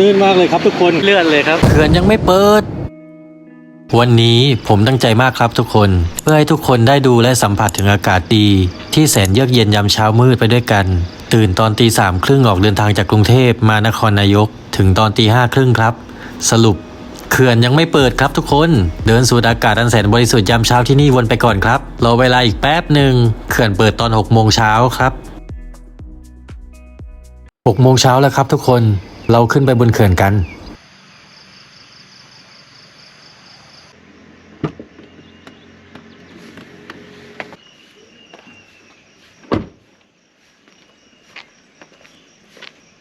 ลื่นมากเลยครับทุกคนเลื่อนเลยครับเขื่อนยังไม่เปิด วันนี้ผมตั้งใจมากครับทุกคน เพื่อให้ทุกคนได้ดูและสัมผัสถึงอากาศดี ที่แสนเยือกเย็นยามเช้ามืดไปด้วยกัน ตื่นตอนตีสามครึ่งออกเดินทางจากกรุงเทพมานครนายก ถึงตอนตีห้าครึ่งครับ สรุปเขื่อนยังไม่เปิดครับทุกคน เดินสูดอากาศอันแสนบริสุทธิ์ยามเช้าที่นี่วนไปก่อนครับรอเวลาอีกแป๊บหนึ่งเขื่อนเปิดตอน6โมงเช้าครับ6โมงเช้าแล้วครับทุกคน เราขึ้นไปบนเขื่อนกัน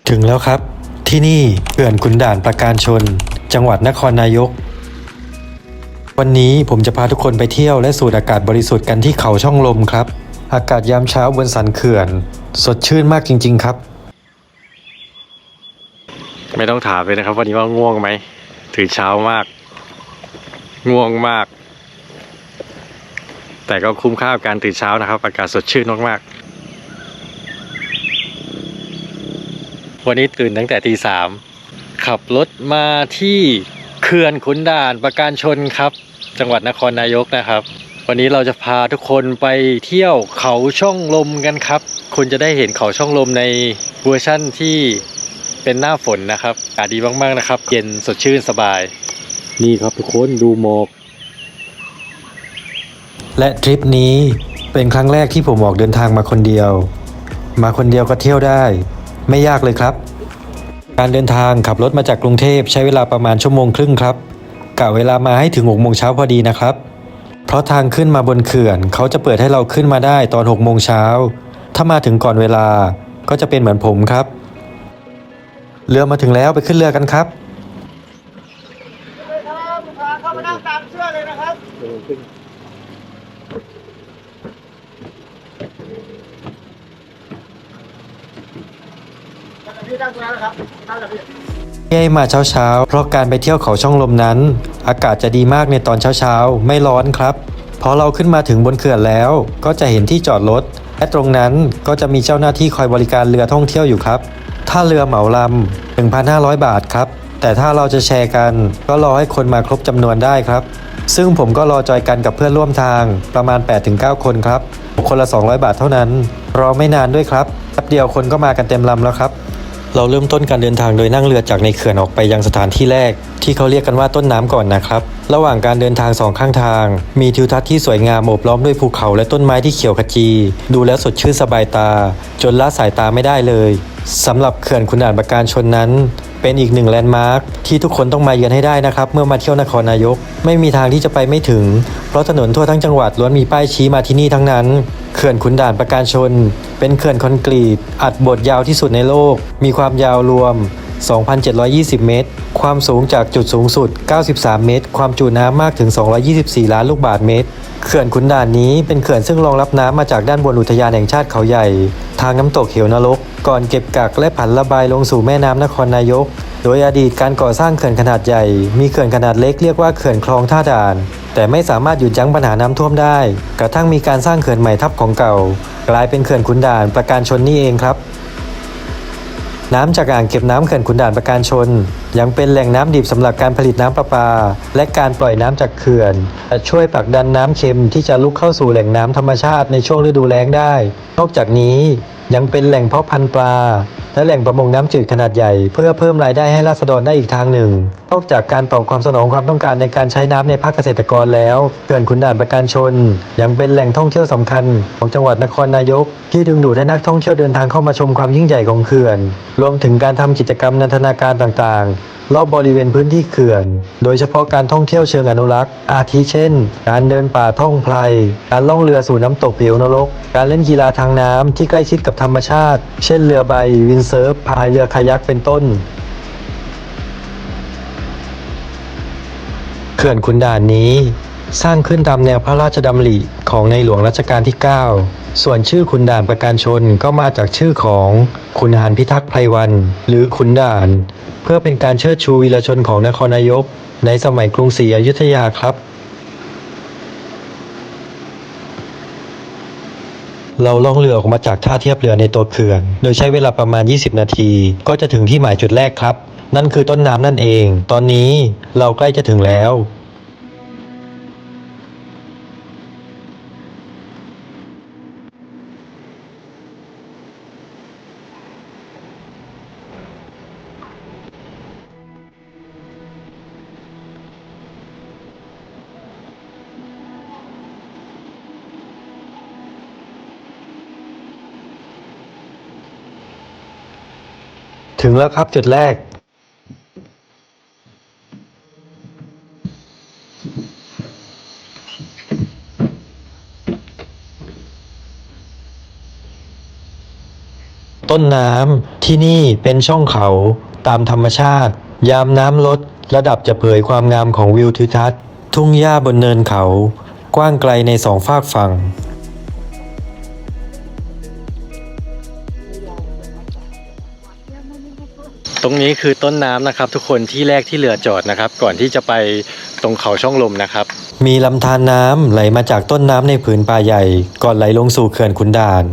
ถึงแล้วครับ ที่นี่เขื่อนขุนด่านประการชน จังหวัดนครนายก วันนี้ผมจะพาทุกคนไปเที่ยวและสูดอากาศบริสุทธิ์กันที่เขาช่องลมครับ อากาศยามเช้าบนสันเขื่อน สดชื่นมากจริง ๆ ครับ ไม่ต้องถามเลยนะครับ วันนี้ว่าง่วงไหมถือเช้ามาก ง่วงมาก แต่ก็คุ้มค่ากับการตื่นเช้านะครับอากาศสดชื่นมากๆวันนี้ตื่นตั้งแต่ตีสามขับรถมาที่เขื่อนขุนด่านประการชนครับ จังหวัดนครนายกนะครับ วันนี้เราจะพาทุกคนไปเที่ยวเขาช่องลมกันครับ คุณจะได้เห็นเขาช่องลมในเวอร์ชั่นที่ เป็นหน้าฝนนะครับอากาศดีมากๆนะครับ เย็นสดชื่นสบาย นี่ครับทุกคนดูหมอก และทริปนี้เป็นครั้งแรกที่ผมออกเดินทางมาคนเดียว มาคนเดียวก็เที่ยวได้ ไม่ยากเลยครับ การเดินทางขับรถมาจากกรุงเทพใช้เวลาประมาณชั่วโมงครึ่งครับกะเวลามาให้ถึง6โมงเช้าพอดีนะครับ เพราะทางขึ้นมาบนเขื่อน เขาจะเปิดให้เราขึ้นมาได้ตอน6โมงเช้าถ้ามาถึงก่อนเวลาก็จะเป็นเหมือนผมครับ เรือมาถึงแล้วไปขึ้นเรือกันครับครับลูกค้าเข้ามานั่งตามเสื้อเลยนะครับ พี่นั่งตรงนั้นนะครับนั่งกับพี่ที่ให้มาเช้าๆเพราะการไปเที่ยวเขาช่องลมนั้น อากาศจะดีมากในตอนเช้าๆไม่ร้อนครับ พอเราขึ้นมาถึงบนเขื่อนแล้ว ก็จะเห็นที่จอดรถและตรงนั้นก็จะมีเจ้าหน้าที่คอยบริการเรือท่องเที่ยวอยู่ครับ ถ้าเรือเหมาลำ 1,500 บาทครับ แต่ถ้าเราจะแชร์กัน ก็รอให้คนมาครบจำนวนได้ครับ ซึ่งผมก็รอจอยกันกับเพื่อนร่วมทางประมาณ 8-9 คนครับ คนละ 200 บาทเท่านั้น รอไม่นานด้วยครับแป๊บเดียวคนก็มากันเต็มลำแล้วครับ เราเริ่มต้นการเดินทางโดยนั่งเรือจากในเขื่อนออกไปยังสถานที่แรก ที่เขาเรียกกันว่าต้นน้ำก่อนนะครับ ระหว่างการเดินทางสองข้างทาง มีทิวทัศน์ที่สวยงามโอบล้อมด้วยภูเขาและต้นไม้ที่เขียวขจี ดูแล้วสดชื่นสบายตา จนละสายตาไม่ได้เลยสำหรับเขื่อนขุนด่านประการชนนั้น เป็นอีกหนึ่งแลนด์มาร์คที่ทุกคนต้องมาเยือนให้ได้นะครับ เมื่อมาเที่ยวนครนายก ไม่มีทางที่จะไปไม่ถึง เพราะถนนทั่วทั้งจังหวัดล้วนมีป้ายชี้มาที่นี่ทั้งนั้น เขื่อนขุนด่านประการชน เป็นเขื่อนคอนกรีต อัดบทยาวที่สุดในโลก มีความยาวรวม 2,720 เมตร ความสูงจากจุดสูงสุด 93 เมตร ความจุน้ำมากถึง 224 ล้านลูกบาศก์เมตร เขื่อนขุนด่านนี้เป็นเขื่อนซึ่งรองรับน้ำมาจากด้านบนอุทยานแห่งชาติเขาใหญ่ ทางน้ำตกเหวนรก ก่อนเก็บกักและผันระบายลงสู่แม่น้ำนครนายก โดยอดีตการก่อสร้างเขื่อนขนาดใหญ่ มีเขื่อนขนาดเล็กเรียกว่าเขื่อนคลองท่าด่าน แต่ไม่สามารถหยุดยั้งปัญหาน้ำท่วมได้ กระทั่งมีการสร้างเขื่อนใหม่ทับของเก่า กลายเป็นเขื่อนขุนด่านประการชนนี่เองครับ น้ำจากอ่างเก็บน้ำเขื่อนขุนด่านประการชน ยังเป็นแหล่งน้ำดิบสำหรับการผลิตน้ำประปา และการปล่อยน้ำจากเขื่อนช่วยผลักดันน้ำเค็มที่จะลุกเข้าสู่แหล่งน้ำธรรมชาติในช่วงฤดูแล้งได้ นอกจากนี้ ยังเป็นแหล่งเพาะพันธุ์ปลา และแหล่งประมงน้ำจืดขนาดใหญ่ เพื่อเพิ่มรายได้ให้ราษฎรได้อีกทางหนึ่ง นอกจากการตอบความสนองความต้องการในการใช้น้ำในภาคเกษตรกรแล้วเขื่อนขุนด่านประการชน ยังเป็นแหล่งท่องเที่ยวสำคัญ ของจังหวัดนครนายก ที่ดึงดูดให้นักท่องเที่ยวเดินทางเข้ามาชมความยิ่งใหญ่ของเขื่อน รวมถึงการทำกิจกรรมนันทนาการต่างๆ รอบบริเวณพื้นที่เขื่อน โดยเฉพาะการท่องเที่ยวเชิงอนุรักษ์ อาทิเช่น การเดินป่าท่องไพรการล่องเรือสู่น้ำตกผิวนรก การเล่นกีฬาทางน้ำที่ใกล้ชิดกับธรรมชาติ เช่นเรือใบวินเซิร์ฟพายเรือคายักเป็นต้นเขื่อนขุนด่านนี้ สร้างขึ้นตามแนวพระราชดำริของในหลวงรัชกาลที่ 9 ส่วนชื่อขุนด่านประการชนก็มาจากชื่อของขุนหารพิทักษ์ไพรวัน หรือขุนด่าน เพื่อเป็นการเชิดชูวีรชนของนครนายก ในสมัยกรุงศรีอยุธยาครับ เราล่องเรือออกมาจากท่าเทียบเรือในตัวเขื่อน โดยใช้เวลาประมาณ 20 นาที ก็จะถึงที่หมายจุดแรกครับ นั่นคือต้นน้ำนั่นเอง ตอนนี้เราใกล้จะถึงแล้ว ถึงแล้วครับจุดแรก ต้นน้ำที่นี่เป็นช่องเขาตามธรรมชาติ ยามน้ำลดระดับจะเผยความงามของวิวทิวทัศน์ ทุ่งหญ้าบนเนินเขา กว้างไกลในสองฝากฝั่ง ตรงนี้คือต้นน้ำนะครับ ทุกคนที่แรกที่เรือจอดนะครับ ก่อนที่จะไปตรงเขาช่องลมนะครับ มีลำธารน้ำไหลมาจากต้นน้ำในผืนป่าใหญ่ ก่อนไหลลงสู่เขื่อนขุนด่าน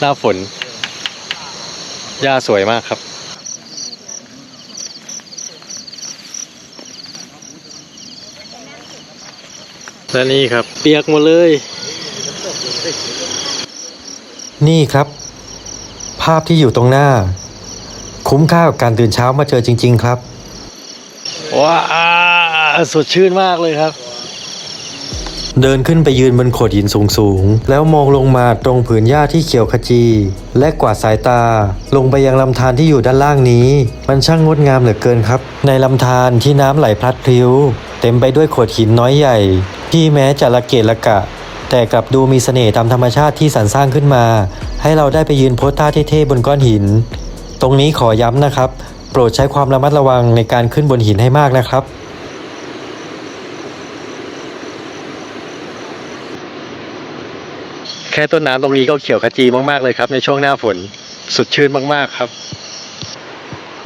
หน้าฝนหญ้าสวยมากครับ และนี่ครับ เปียกหมดเลย นี่ครับ ภาพที่อยู่ตรงหน้า คุ้มค่ากับการตื่นเช้ามาเจอจริง ๆ ครับว้าสดชื่นมากเลยครับ เดินขึ้นไปยืนบนโขดหินสูงๆ แล้วมองลงมาตรงผืนหญ้าที่เขียวขจี และกวาดสายตา ลงไปยังลำธารที่อยู่ด้านล่างนี้ มันช่างงดงามเหลือเกินครับ ในลำธารที่น้ำไหลพลัดพลิ้ว เต็มไปด้วยโขดหินน้อยใหญ่ ที่แม้จะละเกะละกะ แต่กลับดูมีเสน่ห์ตามธรรมชาติที่สรรสร้างขึ้นมา ให้เราได้ไปยืนโพสท่าเท่ๆบนก้อนหิน ตรงนี้ขอย้ำนะครับ โปรดใช้ความระมัดระวังในการขึ้นบนหินให้มากนะครับแค่ต้นน้ำตรงนี้ก็เขียวขจีมาก ๆ เลยครับ ในช่วงหน้าฝนสุดชื่นมาก ๆ ครับ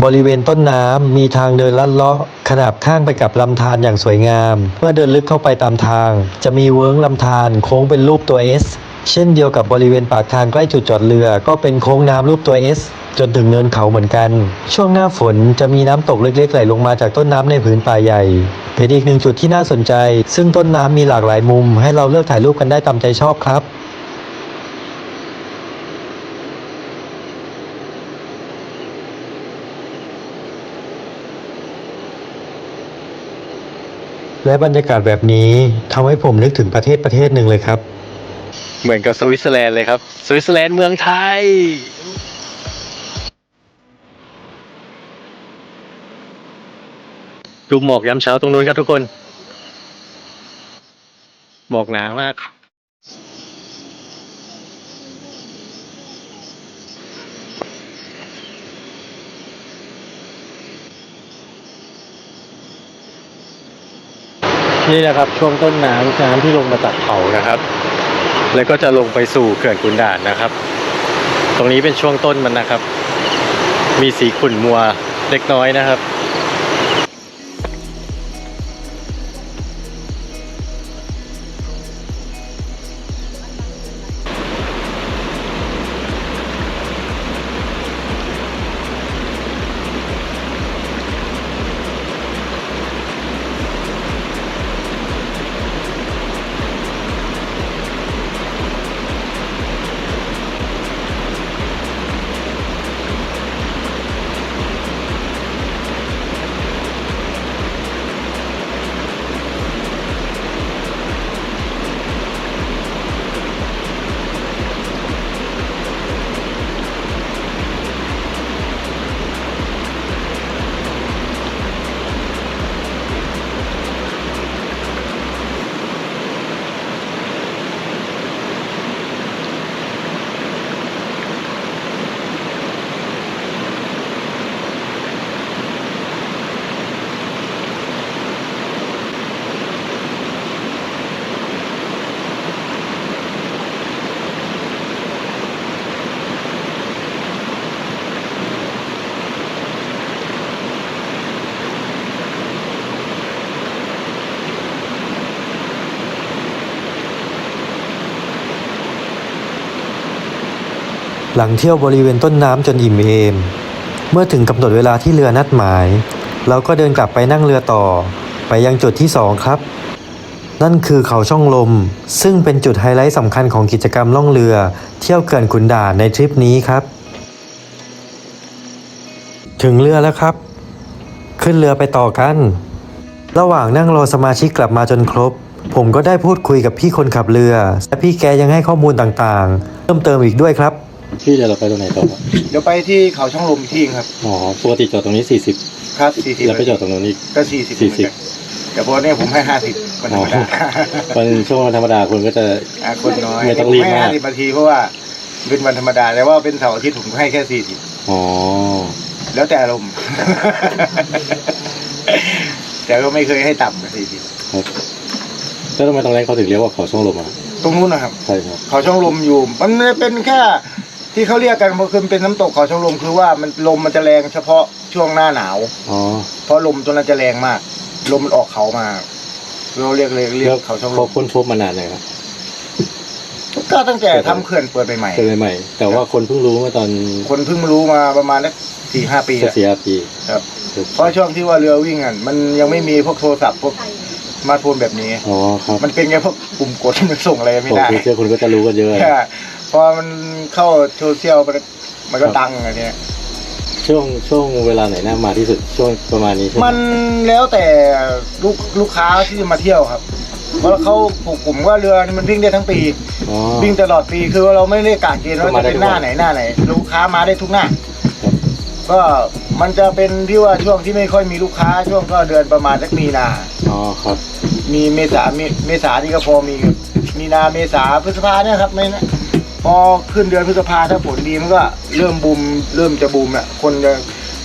บริเวณต้นน้ำมีทางเดินลัดเลาะขนาบข้างไปกับลำธารอย่างสวยงาม เมื่อเดินลึกเข้าไปตามทาง จะมีเวิ้งลำธารโค้งเป็นรูปตัว S เช่นเดียวกับบริเวณปากทางใกล้จุดจอดเรือ ก็เป็นโค้งน้ำรูปตัว S จนถึงเนินเขาเหมือนกัน ช่วงหน้าฝนจะมีน้ำตกเล็กๆไหลลงมาจากต้นน้ำในผืนป่าใหญ่เป็นอีกหนึ่งจุดที่น่าสนใจ ซึ่งต้นน้ำมีหลากหลายมุม ให้เราเลือกถ่ายรูปกันได้ตามใจชอบครับ และบรรยากาศแบบนี้ทำให้ผมนึกถึงประเทศประเทศหนึ่งเลยครับ เหมือนกับสวิตเซอร์แลนด์เลยครับ สวิตเซอร์แลนด์เมืองไทย ดูหมอกยามเช้าตรงนู้นครับทุกคน หมอกหนามาก นี่นะครับช่วงต้นน้ำน้ำที่ลงมาจากเขานะครับ แล้วก็จะลงไปสู่เขื่อนขุนด่านนะครับ ตรงนี้เป็นช่วงต้นมันนะครับ มีสีขุ่นมัวเล็กน้อยนะครับ หลังเที่ยวบริเวณต้นน้ำจนอิ่มเอม เมื่อถึงกำหนดเวลาที่เรือนัดหมาย เราก็เดินกลับไปนั่งเรือต่อ ไปยังจุดที่สองครับ นั่นคือเขาช่องลม ซึ่งเป็นจุดไฮไลท์สำคัญของกิจกรรมล่องเรือ เที่ยวเขื่อนขุนด่านในทริปนี้ครับ ถึงเรือแล้วครับ ขึ้นเรือไปต่อกัน ระหว่างนั่งรอสมาชิกกลับมาจนครบผมก็ได้พูดคุยกับพี่คนขับเรือ และพี่แกยังให้ข้อมูลต่างๆ เพิ่มเติมอีกด้วยครับ พี่จะเราไปตรงไหนต่อครับเดี๋ยวไปที่เขาช่องลมที่ครับ อ๋อปกติจอดตรงนี้40ครับสี่สิบแล้วไปจอดตรงนู้นอีก ก็สี่สิบสี่สิบแต่พอเนี่ยผมให้ห้าสิบวันธรรมดาวันช่วงวันธรรมดาคุณก็จะอะคนน้อยไม่ต้องรีบให้มากห้าสิบนาทีเพราะว่าเป็นวันธรรมดาแต่ว่าเป็นเสาร์อาทิตย์ผมให้แค่สี่สิบอ๋อแล้วแต่อารมณ์แต่ก็ไม่เคยให้ต่ำกว่าสี่สิบครับแล้วทำไมตรงนั้นเขาถึงเรียกว่าเขาช่องลมอะตรงนู้นนะครับใช่ครับเขาช่องลมอยู่ มันเป็นแค่ ที่เขาเรียกกันคือเป็นน้ำตกเขาช่องลมคือว่ามันลมมันจะแรงเฉพาะช่วงหน้าหนาวอ๋อเพราะลมตัวนั้นจะแรงมาก ลมมันออกเขามาเราเรียกเลยเรียแล้กวเขาช่องลเขามค้นพบมานานเลยครับก็ตั้งแต่ทำเขื่อนเปิดใหม่เป็นใหม่ๆแต่ว่าคนเพิ่งรู้เมื่อตอนๆคนเพิ่งมารู้มาประมาณสักสี่ห้าปีเสีแล้วยปีครับเพราะช่วงที่ว่าเรือวิ่งอะมันยังไม่มีพวกโทรศัพท์พวกสมาร์ทโฟนแบบนี้อ๋อครับมันเป็นแค่พวกปุ่มกดมันส่งอะไรไม่ผมได้เชื่อคุณก็จะรู้กันเยอะแค่ พอมันเข้าโซเชียลมันมันก็ดังอะไรเนี้ยช่วงช่วงเวลาไหนน่ามาที่สุดช่วงประมาณนี้ใช่ไหมมันแล้วแต่ลูกลูกค้าที่มาเที่ยวครับ เพราะเขาผูกกลุ่มว่าเรือนี่มันวิ่งได้ทั้งปี อ๋อ วิ่งตลอดปีคือว่าเราไม่ได้กะเกณฑ์ว่าก็มาจะได้เป็นหน้าทุกวันไหนหน้าไหน ลูกค้ามาได้ทุกหน้า ครับ ก็มันจะเป็นที่ว่าช่วงที่ไม่ค่อยมีลูกค้าช่วงก็เดือนประมาณสักมีนา อ๋อครับมีเมษาเมเมษานี่ก็พอมีครับมีนาเมษาพฤษภาเนี่ยครับไม่นะ พอขึ้นเดือนพฤษภาถ้าฝนดีมันก็เริ่มบูมเริ่มจะบูมละคนจะ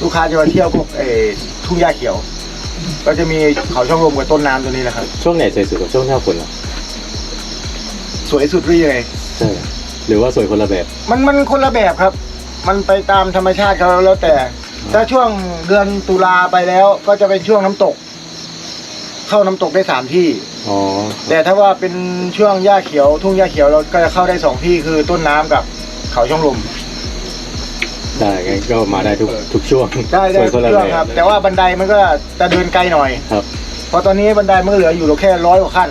ลูกค้าจะมาเที่ยวพวกเออทุ่งหญ้าเขียว ก็จะมีเขาช่องลมกับต้นน้ำตัวนี้แหละครับ ช่วงไหนสวยสุดกับช่วงหน้าฝนเหรอสวยสุดหรือยังไงใช่หรือว่าสวยคนละแบบ มันมันคนละแบบครับ มันไปตามธรรมชาติเขาแล้วแต่ ถ้าช่วงเดือนตุลาไปแล้วก็จะเป็นช่วงน้ำตก เข้าน้ำตกได้สามที่ อ๋อแต่ถ้าว่าเป็นช่วงหญ้าเขียวทุ่งหญ้าเขียวเราก็จะเข้าได้สองที่คือต้นน้ำกับเขาช่องลมได้งั้นก็มาได้ทุกทุกช่วงได้ได้สวยคนละเรื่แบองบครับ แต่ว่าบันไดมันก็จะเดินไกลหน่อยครับเพราะตอนนี้บันไดมันก็เหลืออยู่แค่ร้อยกว่าขั้น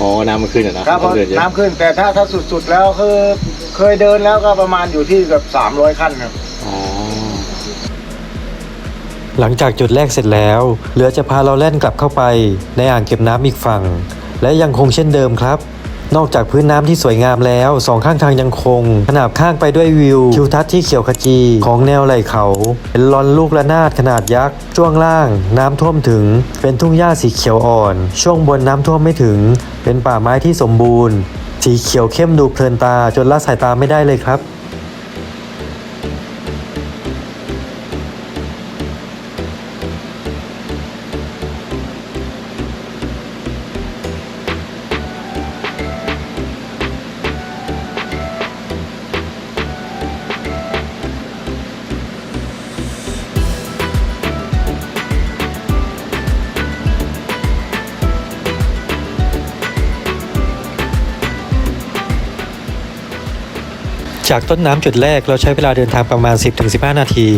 อ๋อน้ำมันขึ้นอะนะครับเพต้องราะเดินเยอะ น้ำขึ้นแต่ถ้าถ้าสุดๆแล้วคือเคยเดินแล้วก็ประมาณอยู่ที่เกือบสามร้อยขั้นครับอ๋อ หลังจากจุดแรกเสร็จแล้วเรือจะพาเราแล่นกลับเข้าไป ในอ่างเก็บน้ำอีกฝั่ง และยังคงเช่นเดิมครับ นอกจากพื้นน้ำที่สวยงามแล้วสองข้างทางยังคง ขนาบข้างไปด้วยวิวทิวทัศน์ที่เขียวขจีของแนวไหล่เขา เป็นลอนลูกระนาดขนาดยักษ์ช่วงล่าง น้ำท่วมถึง เป็นทุ่งหญ้าสีเขียวอ่อน ช่วงบนน้ำท่วมไม่ถึง เป็นป่าไม้ที่สมบูรณ์ สีเขียวเข้มดูเพลินตาจนละสายตาไม่ได้เลยครับ จากต้นน้ำจุดแรกเราใช้เวลาเดินทางประมาณ 10-15 นาที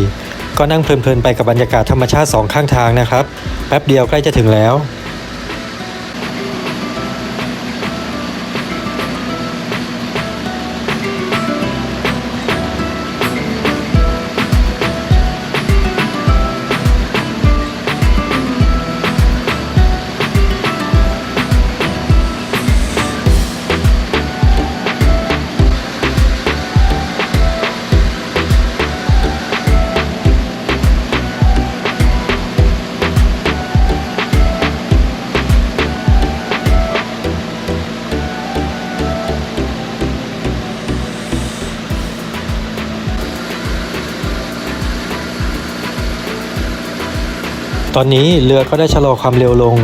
ก็นั่งเพลินๆไปกับบรรยากาศธรรมชาติสองข้างทางนะครับ แป๊บเดียวใกล้จะถึงแล้ว ตอนนี้เรือก็ได้ชะลอความเร็วลง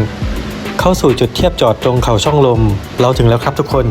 เข้าสู่จุดเทียบจอดตรงเขาช่องลม เราถึงแล้วครับทุกคน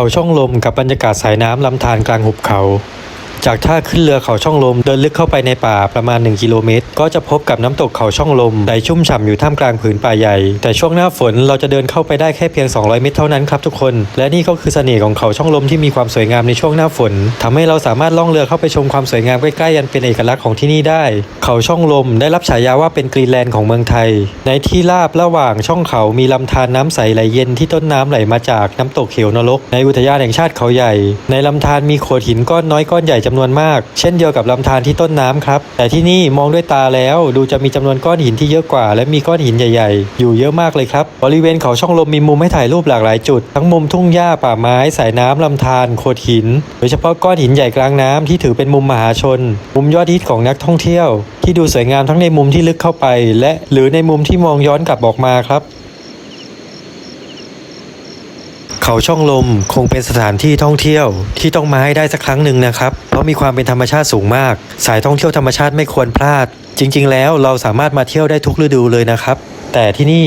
เขาช่องลมกับบรรยากาศสายน้ำลำธารกลางหุบเขา จากท่าขึ้นเรือเขาช่องลม เดินลึกเข้าไปในป่าประมาณ 1 กิโลเมตร ก็จะพบกับน้ำตกเขาช่องลมไหลชุ่มฉ่ำอยู่ท่ามกลางผืนป่าใหญ่ แต่ช่วงหน้าฝนเราจะเดินเข้าไปได้แค่เพียง 200 เมตรเท่านั้นครับทุกคน และนี่ก็คือเสน่ห์ของเขาช่องลมที่มีความสวยงามในช่วงหน้าฝนทำให้เราสามารถล่องเรือเข้าไปชมความสวยงามใกล้ๆยันเป็นเอกลักษณ์ของที่นี่ได้ เขาช่องลมได้รับฉายาว่าเป็นกรีนแลนด์ของเมืองไทย ในที่ราบระหว่างช่องเขามีลำธารน้ำใสไหลเย็นที่ต้นน้ำไหลมาจากน้ำตกเขียวนรก ในอุทยานแห่งชาติเขาใหญ่ ในลำธารมีโขดหินก้อนน้อยก้อนใหญ่จำนวนมาก เช่นเดียวกับลำธารที่ต้นน้ำครับ แต่ที่นี่มองด้วยตาแล้วดูจะมีจำนวนก้อนหินที่เยอะกว่า และมีก้อนหินใหญ่ๆ อยู่เยอะมากเลยครับ บริเวณเขาช่องลมมีมุมให้ถ่ายรูปหลากหลายจุด ทั้งมุมทุ่งหญ้าป่าไม้สายน้ำลำธารโขดหิน โดยเฉพาะก้อนหินใหญ่กลางน้ำที่ถือเป็นมุมมหาชน มุมยอดฮิตของนักท่องเที่ยว ที่ดูสวยงามทั้งในมุมที่ลึกเข้าไป และหรือในมุมที่มองย้อนกลับออกมาครับ เขาช่องลมคงเป็นสถานที่ท่องเที่ยวที่ต้องมาให้ได้สักครั้งหนึ่งนะครับ เพราะมีความเป็นธรรมชาติสูงมาก สายท่องเที่ยวธรรมชาติไม่ควรพลาด จริง ๆ แล้วเราสามารถมาเที่ยวได้ทุกฤดูเลยนะครับ แต่ที่นี่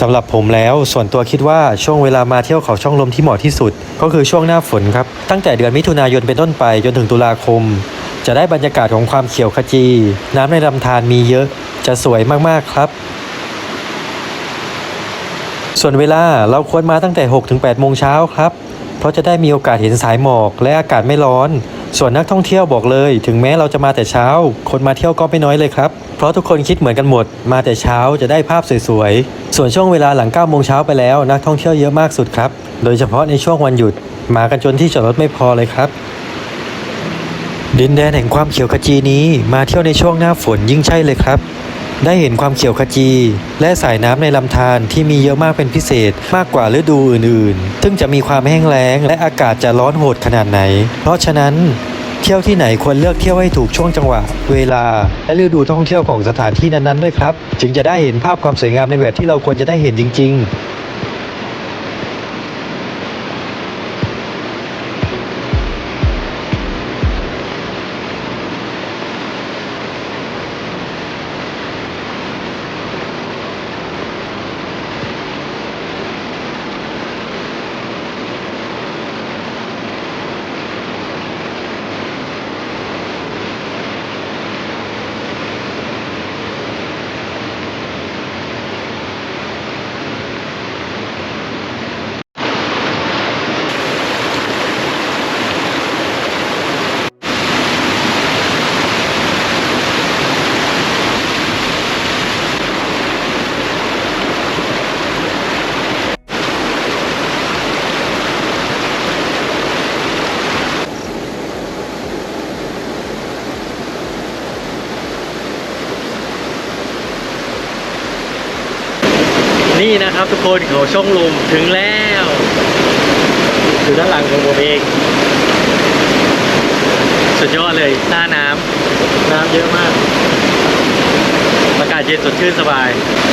สำหรับผมแล้วส่วนตัวคิดว่าช่วงเวลามาเที่ยวเขาช่องลมที่เหมาะที่สุด ก็คือช่วงหน้าฝนครับ ตั้งแต่เดือนมิถุนายนเป็นต้นไปจนถึงตุลาคม จะได้บรรยากาศของความเขียวขจี น้ำในลำธารมีเยอะ จะสวยมากๆครับ ส่วนเวลาเราควรมาตั้งแต่6ถึง8โมงเช้าครับ เพราะจะได้มีโอกาสเห็นสายหมอกและอากาศไม่ร้อน ส่วนนักท่องเที่ยวบอกเลย ถึงแม้เราจะมาแต่เช้า คนมาเที่ยวก็ไม่น้อยเลยครับ เพราะทุกคนคิดเหมือนกันหมด มาแต่เช้าจะได้ภาพสวยๆ ส่วนช่วงเวลาหลัง9โมงเช้าไปแล้ว นักท่องเที่ยวเยอะมากสุดครับ โดยเฉพาะในช่วงวันหยุด มากันจนที่จอดรถไม่พอเลยครับ ดินแดนแห่งความเขียวขจีนี้มาเที่ยวในช่วงหน้าฝนยิ่งใช่เลยครับ ได้เห็นความเขียวขจี และสายน้ำในลำธารที่มีเยอะมากเป็นพิเศษมากกว่าฤดูอื่นๆ ซึ่งจะมีความแห้งแล้ง และอากาศจะร้อนโหดขนาดไหน เพราะฉะนั้น เที่ยวที่ไหนควรเลือกเที่ยวให้ถูกช่วงจังหวะ เวลา และฤดูท่องเที่ยวของสถานที่นั้นๆด้วยครับ จึงจะได้เห็นภาพความสวยงามในแบบที่เราควรจะได้เห็นจริง ๆ ครับทุกคนเขาช่องลมถึงแล้วอยู่ด้านหลังของผมเอง สุดยอดเลยหน้าน้ำน้ำเยอะมากอากาศเย็นสดชื่นสบาย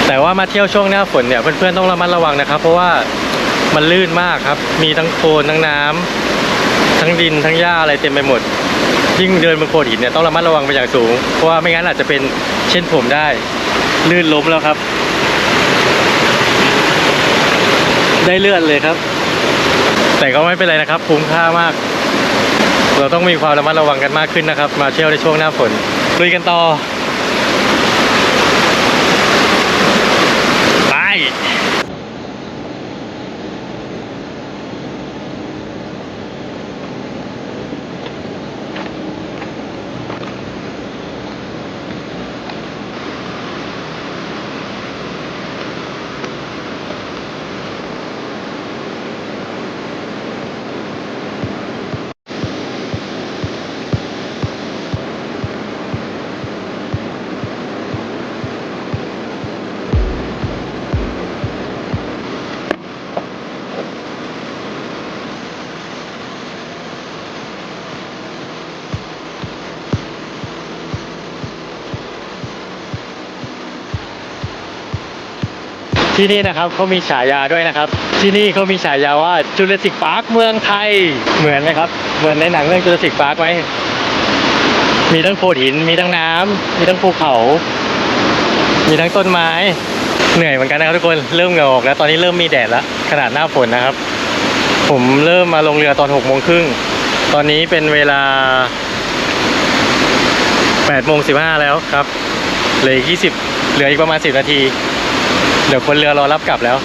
แต่ว่ามาเที่ยวช่วงหน้าฝนเนี่ยเพื่อนๆต้องระมัดระวังนะครับ เพราะว่ามันลื่นมากครับ มีทั้งโคลนทั้งน้ำทั้งดินทั้งหญ้าอะไรเต็มไปหมด ยิ่งเดินบนโขดหินเนี่ยต้องระมัดระวังเป็นอย่างสูง เพราะว่าไม่งั้นอาจจะเป็นเช่นผมได้ ลื่นล้มแล้วครับ ได้เลือดเลยครับ แต่ก็ไม่เป็นไรนะครับคุ้มค่ามาก เราต้องมีความระมัดระวังกันมากขึ้นนะครับ มาเที่ยวในช่วงหน้าฝนลุยกันต่อ ที่นี่นะครับเขามีฉายาด้วยนะครับ ที่นี่เขามีฉายาว่าจูเลสิกพาร์คเมืองไทยเหมือนไหมครับ เหมือนในหนังเรื่องจูเลสิกพาร์คไหมมีทั้งโขดหินมีทั้งน้ำมีทั้งภูเขา มีทั้งต้นไม้ เหนื่อยเหมือนกันนะครับทุกคนเริ่มเหงื่อออกแล้วตอนนี้เริ่มมีแดดแล้วขนาดหน้าฝนนะครับ ผมเริ่มมาลงเรือตอนหกโมงครึ่งตอนนี้เป็นเวลาแปดโมงสิบห้าแล้วครับเหลืออีกยี่สิบเหลืออีกประมาณสิบนาที เดี๋ยวคนเรือรอรับกลับแล้ว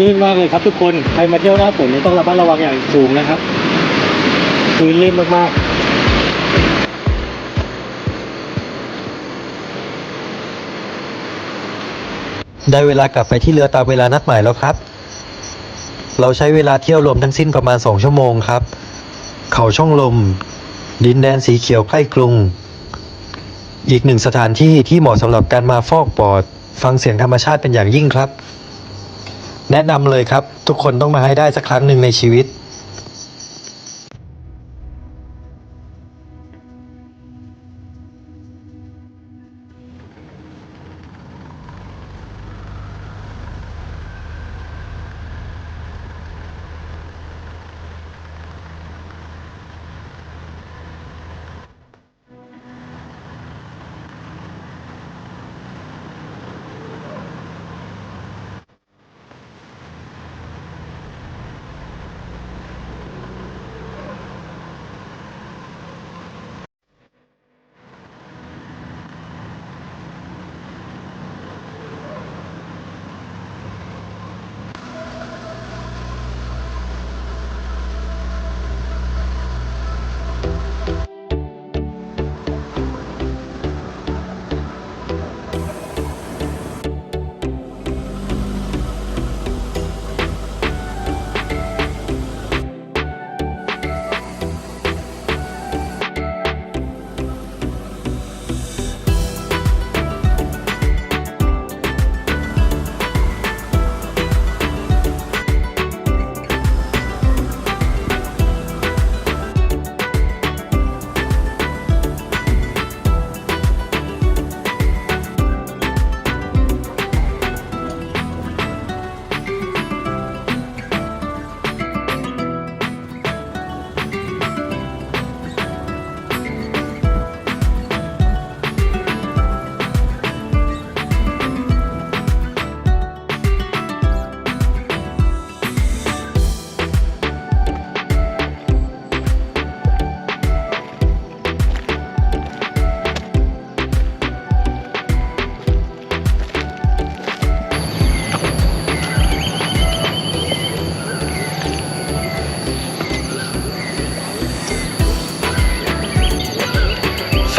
ลื่นมากเลยครับทุกคน ใครมาเที่ยวหน้าฝนนี่ต้องระมัดระวังอย่างสูงนะครับคือลื่นมากๆได้เวลากลับไปที่เรือตามเวลานัดหมายแล้วครับ เราใช้เวลาเที่ยวรวมทั้งสิ้นประมาณ 2 ชั่วโมงครับ เขาช่องลม ดินแดนสีเขียวใกล้กรุง อีกหนึ่งสถานที่ที่เหมาะสำหรับการมาฟอกปอด ฟังเสียงธรรมชาติเป็นอย่างยิ่งครับ แนะนำเลยครับ ทุกคนต้องมาให้ได้สักครั้งหนึ่งในชีวิต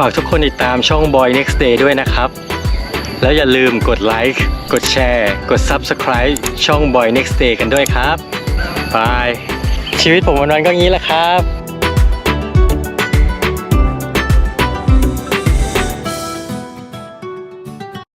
ากทุกคนติดตามช่อง Boy Next Day ด้วยนะครับ แล้วอย่าลืมกดไลค์กดแชร์ กด Subscribe ช่อง Boy Next Day กันด้วยครับบายชีวิตผมวันๆก็งี้แหละครับ